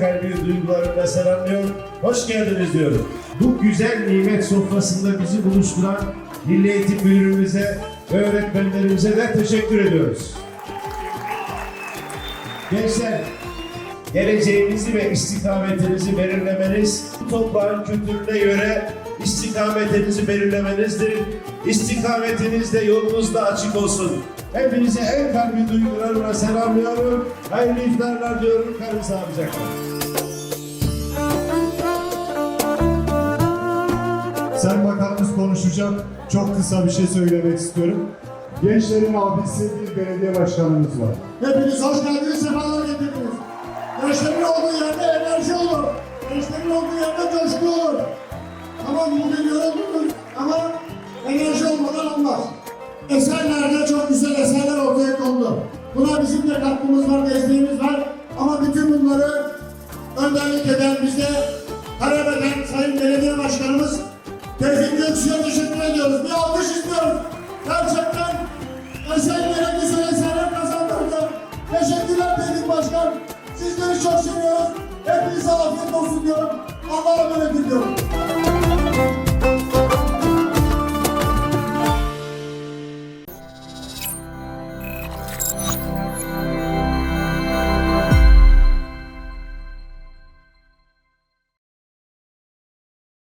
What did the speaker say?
kalbi duygularımla selamlıyor. Hoş geldiniz diyorum. Bu güzel nimet sofrasında bizi buluşturan Milli Eğitim Müdürümüze ve öğretmenlerimize de teşekkür ediyoruz. Gençler, geleceğinizi ve istikametinizi belirlemeniz, bu toprağın kültürüne göre istikametinizi belirlemenizdir. İstikametiniz de yolunuz da açık olsun. Hepinize en kalbi duygularımla selamlıyorum. Hayırlı iftarlar diyorum. Kalın sağlıcakla. Sayın Bakanımız konuşacak. Çok kısa bir şey söylemek istiyorum. Gençlerin abisi bir belediye başkanımız var. Hepiniz hoş geldiniz, sefalar getirdiniz. Gençlerin olduğu yerde Eserlerde çok güzel eserler ortaya kondu. Buna bizim de katkımız var, desteğimiz var. Ama bütün bunları önderlik eden bize talep eden Sayın Belediye Başkanımız Tevfik Göksu'ya teşekkür ediyoruz. Bir alkış istiyoruz. Gerçekten eserlere güzel eserler kazandırdı. Teşekkürler Tevfik Başkan. Sizleri çok seviyoruz. Hepinize afiyet olsun diyorum. Allah'a emanet ediyorum.